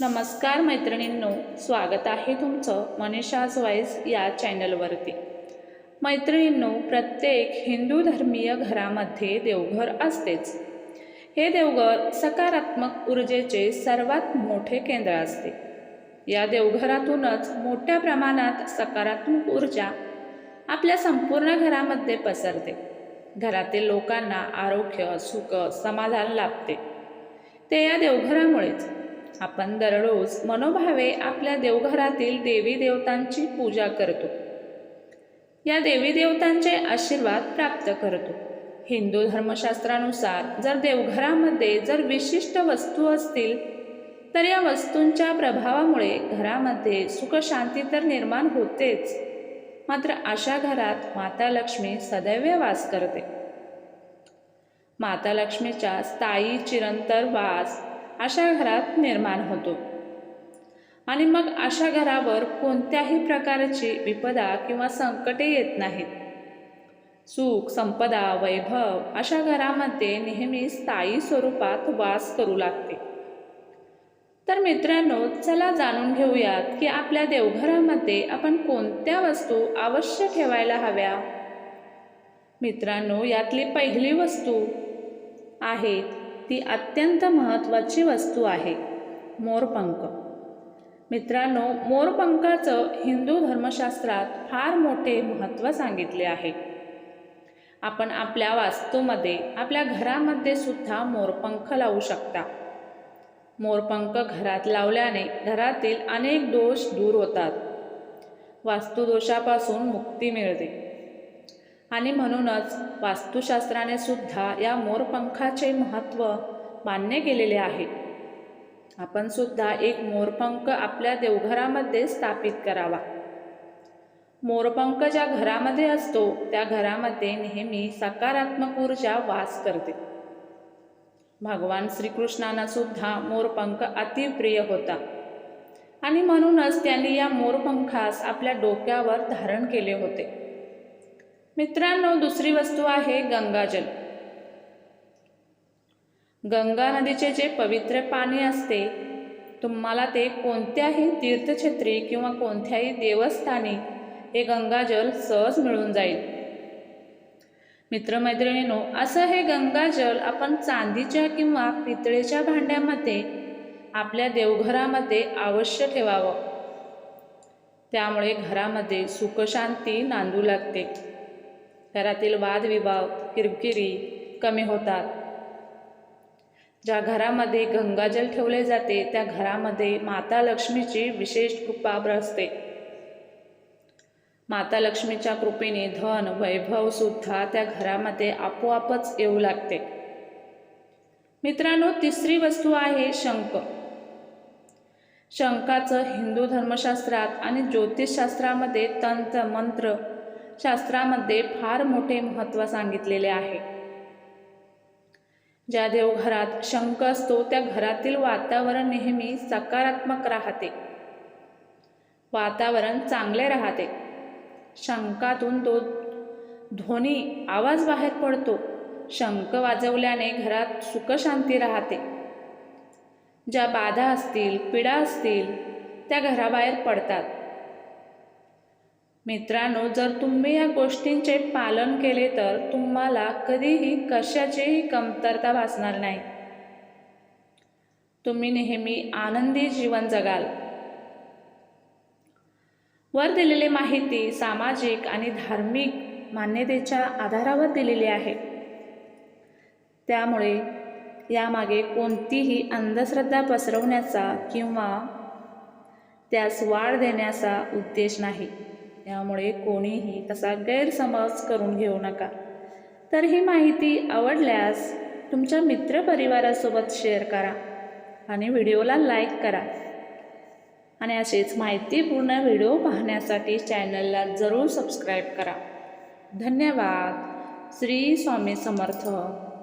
नमस्कार मैत्रिणींनो स्वागत आहे तुमचं मनीषाज वॉईस या चॅनलवरती. मैत्रिणींनो प्रत्येक हिंदू धर्मीय घरामध्ये देवघर असतेच. हे देवघर सकारात्मक ऊर्जेचे सर्वात मोठे केंद्र असते. या देवघरातूनच मोठ्या प्रमाणात सकारात्मक ऊर्जा आपल्या संपूर्ण घरामध्ये पसरते. घरातील लोकांना आरोग्य सुख समाधान लाभते. ते या देवघरामुळेच. आपण दररोज मनोभावे आपल्या देवघरातील देवी देवतांची पूजा करतो. या देवी देवतांचे आशीर्वाद प्राप्त करतो. हिंदू धर्मशास्त्रानुसार जर देवघरामध्ये जर विशिष्ट वस्तू असतील तर या वस्तूंच्या प्रभावामुळे घरामध्ये सुखशांती तर निर्माण होतेच. मात्र अशा घरात माता लक्ष्मी सदैव वास करते. माता लक्ष्मीच्या स्थायी चिरंतर वास अशा घरात निर्माण होतो. आणि मग अशा घरावर कोणत्याही प्रकारची विपदा किंवा संकटे येत नाहीत. सुख संपदा वैभव अशा घरामध्ये नेहमी स्थायी स्वरूपात वास करू लागते. तर मित्रांनो चला जाणून घेऊयात की आपल्या देवघरामध्ये आपण कोणत्या वस्तू अवश्य ठेवायला हव्या? मित्रांनो यातली पहिली वस्तू आहे ती अत्यंत महत्त्वाची वस्तू आहे. मोरपंख. मित्रांनो मोरपंखाचं हिंदू धर्मशास्त्रात फार मोठे महत्त्व सांगितले आहे. आपण आपल्या वास्तूमध्ये आपल्या घरामध्ये सुद्धा मोरपंख लावू शकता. मोरपंख घरात लावल्याने घरातील अनेक दोष दूर होतात. वास्तुदोषापासून मुक्ती मिळते. आणि म्हणूनच वास्तुशास्त्राने सुद्धा या मोरपंखाचे महत्त्व मान्य केलेले आहे. आपण सुद्धा एक मोरपंख आपल्या देवघरामध्ये स्थापित करावा. मोरपंख ज्या घरामध्ये असतो त्या घरामध्ये नेहमी सकारात्मक ऊर्जा वास करते. भगवान श्रीकृष्णांना सुद्धा मोरपंख अतिप्रिय होता. आणि म्हणूनच त्यांनी या मोरपंखास आपल्या डोक्यावर धारण केले होते. मित्रांनो दुसरी वस्तू आहे गंगाजल. गंगा नदीचे जे पवित्र पाणी असते तुम्हाला ते कोणत्याही तीर्थक्षेत्री किंवा कोणत्याही देवस्थानी हे गंगाजल सहज मिळून जाईल. मित्रमैत्रिणींनो असं हे गंगाजल आपण चांदीच्या किंवा पितळेच्या भांड्यामध्ये आपल्या देवघरामध्ये अवश्य ठेवावं. त्यामुळे घरामध्ये सुखशांती नांदू लागते. घरातील वादविवाद किरकिरी कमी होतात. ज्या घरामध्ये गंगाजल ठेवले जाते त्या घरामध्ये माता लक्ष्मीची विशेष कृपा असते माता लक्ष्मीच्या कृपेने धन वैभव सुद्धा त्या घरामध्ये आपोआपच येऊ लागते. मित्रांनो तिसरी वस्तू आहे शंख. शंकाचं हिंदू धर्मशास्त्रात आणि ज्योतिषशास्त्रामध्ये तंत्र मंत्र शास्त्रामध्ये फार मोठे महत्त्व सांगितलेले आहे. ज्या देवघरात शंख असतो त्या घरातील वातावरण नेहमी सकारात्मक राहते. वातावरण चांगले राहते. शंकातून तो ध्वनी आवाज बाहेर पडतो. शंख वाजवल्याने घरात सुखशांती राहते. ज्या बाधा असतील पीडा असतील त्या घराबाहेर पडतात. मित्रांनो जर तुम्ही या गोष्टींचे पालन केले तर तुम्हाला कधीही कशाचीही कमतरता भासणार नाही. तुम्ही नेहमी आनंदी जीवन जगाल. वर दिलेली माहिती सामाजिक आणि धार्मिक मान्यतेच्या आधारावर दिलेली आहे. त्यामुळे यामागे कोणतीही अंधश्रद्धा पसरवण्याचा किंवा त्यास वाढ देण्याचा उद्देश नाही. यामुळे कोणीही तसा गैरसमज करून घेऊ नका. तर ही माहिती आवडल्यास तुमच्या मित्रपरिवारासोबत शेअर करा आणि व्हिडिओला लाईक करा. आणि असेच माहितीपूर्ण व्हिडिओ पाहण्यासाठी चॅनलला जरूर सबस्क्राईब करा. धन्यवाद. श्री स्वामी समर्थ.